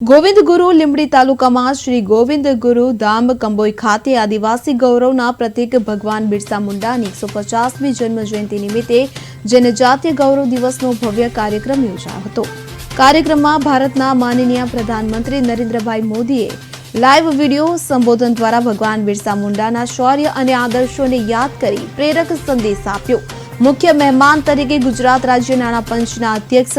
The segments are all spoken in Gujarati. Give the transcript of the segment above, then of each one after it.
ગોવિંદ ગુરુ લીંબડી તાલુકામાં શ્રી ગોવિંદ ગુરુ ધામ કંબોઈ ખાતે આદિવાસી ગૌરવના પ્રતિક ભગવાન બિરસા મુંડાની એકસો પચાસમી જન્મ જયંતિ નિમિત્તે જનજાતીય ગૌરવ દિવસનો ભવ્ય કાર્યક્રમ યોજાયો હતો. કાર્યક્રમમાં ભારતના માનનીય પ્રધાનમંત્રી નરેન્દ્રભાઈ મોદીએ લાઈવ વિડિયો સંબોધન દ્વારા ભગવાન બિરસા મુંડાના શૌર્ય અને આદર્શોને યાદ કરી પ્રેરક સંદેશ આપ્યો. મુખ્ય મહેમાન તરીકે ગુજરાત રાજ્ય નાણાં પંચના અધ્યક્ષ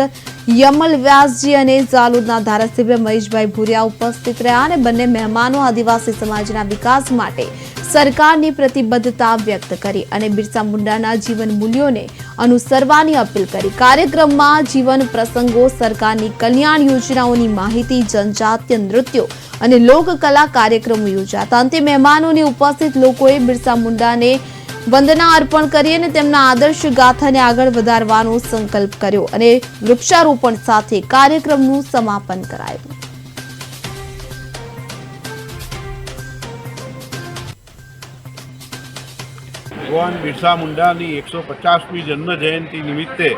યમલ વ્યાસજી અને ઝાલોદના ધારાસભ્ય મહેશભાઈ ભુરિયા ઉપસ્થિત રહ્યા અને બંને મહેમાનો આદિવાસી સમાજના વિકાસ માટે સરકારની પ્રતિબદ્ધતા વ્યક્ત કરી અને બિરસા મુંડાના જીવન મૂલ્યોને અનુસરવાની અપીલ કરી. કાર્યક્રમમાં જીવન પ્રસંગો, સરકારની કલ્યાણ યોજનાઓની માહિતી, જનજાતીય નૃત્યો અને લોકકલા કાર્યક્રમો યોજાતા. અંતે મહેમાનોની ઉપસ્થિત લોકોએ બિરસા મુંડાને વંદના અર્પણ કરી અને તેમના આદર્શ ગાથાને આગળ વધારવાનો સંકલ્પ કર્યો અને વૃક્ષારોપણ સાથે કાર્યક્રમનું સમાપન કરાયું. ભગવાન બિરસા મુંડાની એકસો પચાસમી જન્મ જયંતિ નિમિત્તે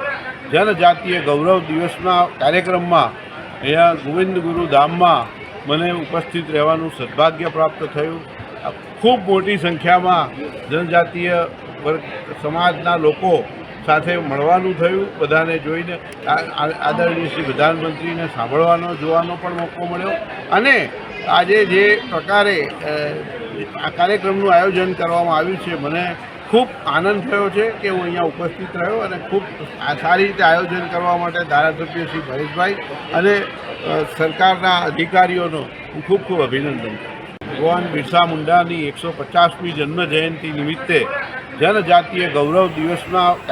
જનજાતીય ગૌરવ દિવસના કાર્યક્રમમાં અહીંયા ગોવિંદ ગુરુ ધામમાં મને ઉપસ્થિત રહેવાનું સદભાગ્ય પ્રાપ્ત થયું. ખૂબ મોટી સંખ્યામાં જનજાતીય વર્ગ, સમાજના લોકો સાથે મળવાનું થયું બધાને જોઈને આદરણીય શ્રી પ્રધાનમંત્રીને સાંભળવાનો, જોવાનો પણ મોકો મળ્યો અને આજે જે પ્રકારે આ કાર્યક્રમનું આયોજન કરવામાં આવ્યું છે, મને ખૂબ આનંદ થયો છે કે હું અહીંયા ઉપસ્થિત રહ્યો અને ખૂબ સારી રીતે આયોજન કરવા માટે ધારાસભ્ય શ્રી ભરેશભાઈ અને સરકારના અધિકારીઓનો હું ખૂબ ખૂબ અભિનંદન કરું. ભગવાન બિરસા મુંડાની એકસો પચાસમી જન્મ જયંતિ નિમિત્તે જનજાતીય ગૌરવ દિવસના